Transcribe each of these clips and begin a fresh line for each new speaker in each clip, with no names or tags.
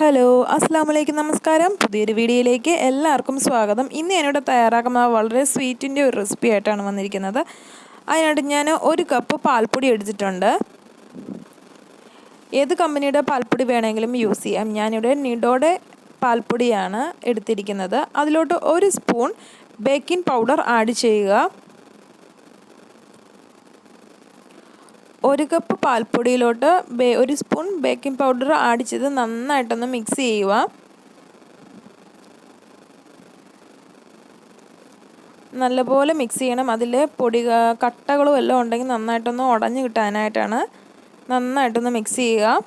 hello അസ്സാമലൈക്കും നമസ്കാരം പുതിയൊരു വീഡിയോയിലേക്ക് എല്ലാവർക്കും സ്വാഗതം ഇന്ന് ഞാനിവിടെ തയ്യാറാക്കുന്ന വളരെ സ്വീറ്റിൻ്റെ ഒരു റെസിപ്പി ആയിട്ടാണ് വന്നിരിക്കുന്നത് അതിനായിട്ട് ഞാൻ ഒരു കപ്പ് പാൽപ്പൊടി എടുത്തിട്ടുണ്ട് ഏത് കമ്പനിയുടെ പാൽപ്പൊടി വേണമെങ്കിലും യൂസ് ചെയ്യാം ഞാനിവിടെ നിഡോടെ പാൽപ്പൊടിയാണ് എടുത്തിരിക്കുന്നത് അതിലോട്ട് ഒരു സ്പൂൺ ബേക്കിംഗ് പൗഡർ ആഡ് ചെയ്യുക ഒരു കപ്പ് പാൽപ്പൊടിയിലോട്ട് ബേ ഒരു സ്പൂൺ ബേക്കിംഗ് പൗഡർ ആഡ് ചെയ്ത് നന്നായിട്ടൊന്ന് മിക്സ് ചെയ്യുക നല്ലപോലെ മിക്സ് ചെയ്യണം അതിൽ പൊടി കട്ടകളും എല്ലാം ഉണ്ടെങ്കിൽ നന്നായിട്ടൊന്ന് ഉടഞ്ഞു കിട്ടാനായിട്ടാണ് നന്നായിട്ടൊന്ന് മിക്സ് ചെയ്യുക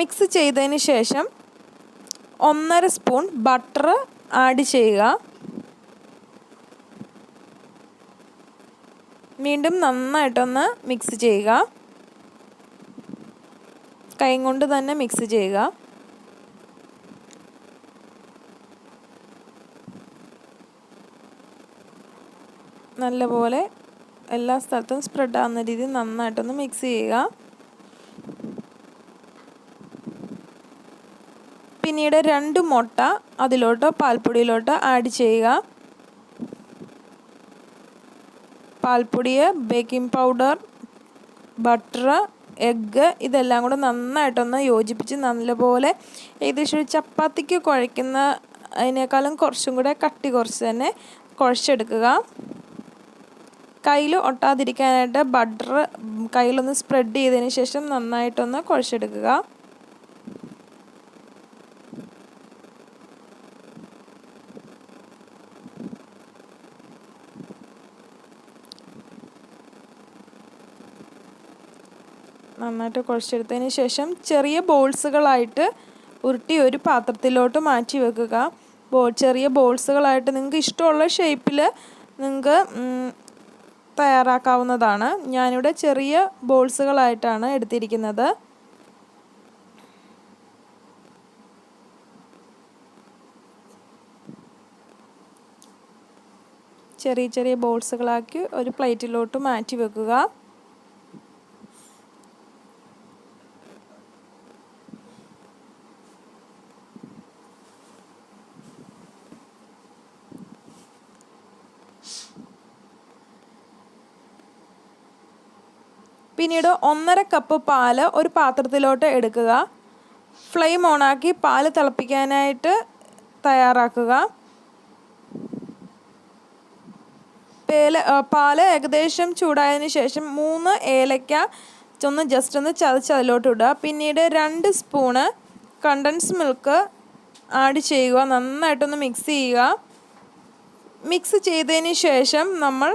മിക്സ് ചെയ്തതിന് ശേഷം ഒന്നര സ്പൂൺ ബട്ടർ ആഡ് ചെയ്യുക വീണ്ടും നന്നായിട്ടൊന്ന് മിക്സ് ചെയ്യുക കൈ കൊണ്ട് തന്നെ മിക്സ് ചെയ്യുക നല്ലപോലെ എല്ലാ സ്ഥലത്തും സ്പ്രെഡ് ആവുന്ന രീതിയിൽ നന്നായിട്ടൊന്ന് മിക്സ് ചെയ്യുക പിന്നീട് രണ്ട് മുട്ട അതിലോട്ടോ പാൽപ്പൊടിയിലോട്ടോ ആഡ് ചെയ്യുക പാൽപ്പൊടി ബേക്കിംഗ് പൗഡർ ബട്ടർ എഗ്ഗ് ഇതെല്ലാം കൂടെ നന്നായിട്ടൊന്ന് യോജിപ്പിച്ച് നല്ലപോലെ ഏകദേശം ഒരു ചപ്പാത്തിക്ക് കുഴയ്ക്കുന്ന അതിനേക്കാളും കുറച്ചും കൂടെ കട്ടി കുറച്ച് തന്നെ കുഴച്ചെടുക്കുക കയ്യിൽ ഒട്ടാതിരിക്കാനായിട്ട് ബട്ടർ കയ്യിലൊന്ന് സ്പ്രെഡ് ചെയ്തതിന് ശേഷം നന്നായിട്ടൊന്ന് കുഴച്ചെടുക്കുക നന്നായിട്ട് കുഴച്ചെടുത്തതിന് ശേഷം ചെറിയ ബോൾസുകളായിട്ട് ഉരുട്ടി ഒരു പാത്രത്തിലോട്ട് മാറ്റി വെക്കുക ബോൾ ചെറിയ ബോൾസുകളായിട്ട് നിങ്ങൾക്ക് ഇഷ്ടമുള്ള ഷേപ്പിൽ നിങ്ങൾക്ക് തയ്യാറാക്കാവുന്നതാണ് ഞാനിവിടെ ചെറിയ ബോൾസുകളായിട്ടാണ് എടുത്തിരിക്കുന്നത് ചെറിയ ചെറിയ ബോൾസുകളാക്കി ഒരു പ്ലേറ്റിലോട്ട് മാറ്റി വെക്കുക പിന്നീട് ഒന്നര കപ്പ് പാല് ഒരു പാത്രത്തിലോട്ട് എടുക്കുക ഫ്ലെയിം ഓണാക്കി പാല് തിളപ്പിക്കാനായിട്ട് തയ്യാറാക്കുക പേല പാല് ഏകദേശം ചൂടായതിനു ശേഷം മൂന്ന് ഏലക്ക ഒന്ന് ജസ്റ്റ് ഒന്ന് ചതച്ച് അതിലോട്ട് ഇടുക പിന്നീട് രണ്ട് സ്പൂണ് കണ്ടൻസ് മിൽക്ക് ആഡ് ചെയ്യുക നന്നായിട്ടൊന്ന് മിക്സ് ചെയ്യുക മിക്സ് ചെയ്തതിന് ശേഷം നമ്മൾ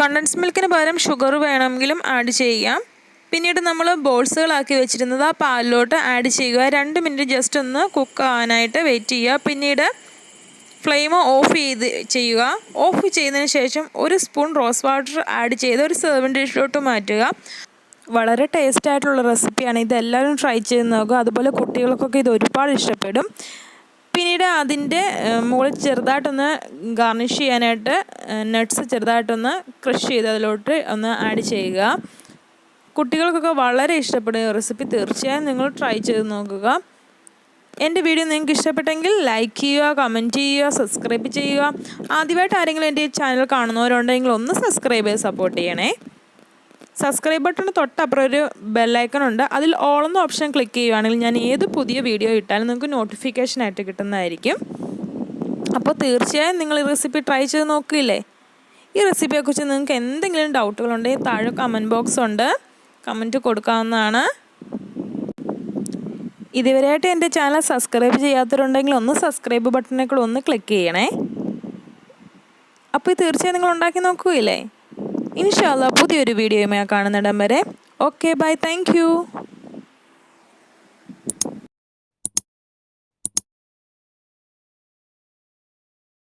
കണ്ടൻസ് മിൽക്കിന് പകരം ഷുഗർ വേണമെങ്കിലും ആഡ് ചെയ്യാം പിന്നീട് നമ്മൾ ബോൾസുകളാക്കി വെച്ചിരുന്നത് ആ പാലിലോട്ട് ആഡ് ചെയ്യുക രണ്ട് മിനിറ്റ് ജസ്റ്റ് ഒന്ന് കുക്ക് ആവാനായിട്ട് വെയിറ്റ് ചെയ്യുക പിന്നീട് ഫ്ലെയിം ഓഫ് ചെയ്ത് ചെയ്യുക ഓഫ് ചെയ്തതിന് ശേഷം ഒരു സ്പൂൺ റോസ് വാട്ടർ ആഡ് ചെയ്ത് ഒരു സെർവിങ് ഡിഷിലോട്ട് മാറ്റുക വളരെ ടേസ്റ്റ് ആയിട്ടുള്ള റെസിപ്പിയാണ് ഇതെല്ലാവരും ട്രൈ ചെയ്ത് നോക്കുക അതുപോലെ കുട്ടികൾക്കൊക്കെ ഇത് ഒരുപാട് ഇഷ്ടപ്പെടും പിന്നീട് അതിൻ്റെ മുകളിൽ ചെറുതായിട്ടൊന്ന് ഗാർണിഷ് ചെയ്യാനായിട്ട് നട്ട്സ് ചെറുതായിട്ടൊന്ന് ക്രഷ് ചെയ്ത് അതിലോട്ട് ഒന്ന് ആഡ് ചെയ്യുക കുട്ടികൾക്കൊക്കെ വളരെ ഇഷ്ടപ്പെടുന്ന റെസിപ്പി തീർച്ചയായും നിങ്ങൾ ട്രൈ ചെയ്ത് നോക്കുക എൻ്റെ വീഡിയോ നിങ്ങൾക്ക് ഇഷ്ടപ്പെട്ടെങ്കിൽ ലൈക്ക് ചെയ്യുക കമൻറ്റ് ചെയ്യുക സബ്സ്ക്രൈബ് ചെയ്യുക ആദ്യമായിട്ട് ആരെങ്കിലും എൻ്റെ ചാനൽ കാണുന്നവരുണ്ടെങ്കിൽ ഒന്ന് സബ്സ്ക്രൈബ് ചെയ്ത് സപ്പോർട്ട് ചെയ്യണേ സബ്സ്ക്രൈബ് ബട്ടൺ തൊട്ടപ്പുറം ഒരു ബെല്ലൈക്കൺ ഉണ്ട് അതിൽ ഓളെന്ന ഓപ്ഷൻ ക്ലിക്ക് ചെയ്യുകയാണെങ്കിൽ ഞാൻ ഏത് പുതിയ വീഡിയോ ഇട്ടാലും നിങ്ങൾക്ക് നോട്ടിഫിക്കേഷനായിട്ട് കിട്ടുന്നതായിരിക്കും അപ്പോൾ തീർച്ചയായും നിങ്ങൾ ഈ റെസിപ്പി ട്രൈ ചെയ്ത് നോക്കില്ലേ ഈ റെസിപ്പിയെക്കുറിച്ച് നിങ്ങൾക്ക് എന്തെങ്കിലും ഡൗട്ടുകളുണ്ടെങ്കിൽ താഴെ കമൻറ്റ് ബോക്സ് ഉണ്ട് കമൻറ്റ് കൊടുക്കാവുന്നതാണ് ഇതുവരെയായിട്ട് എൻ്റെ ചാനൽ സബ്സ്ക്രൈബ് ചെയ്യാത്തവരുണ്ടെങ്കിൽ ഒന്ന് സബ്സ്ക്രൈബ് ബട്ടണിനെ കൂടെ ഒന്ന് ക്ലിക്ക് ചെയ്യണേ അപ്പോൾ തീർച്ചയായും നിങ്ങൾ ഉണ്ടാക്കി നോക്കുകയില്ലേ ഇൻഷാല്ല പുതിയൊരു വീഡിയോയുമായി കാണുന്നിടം വരെ ഓക്കെ ബൈ താങ്ക്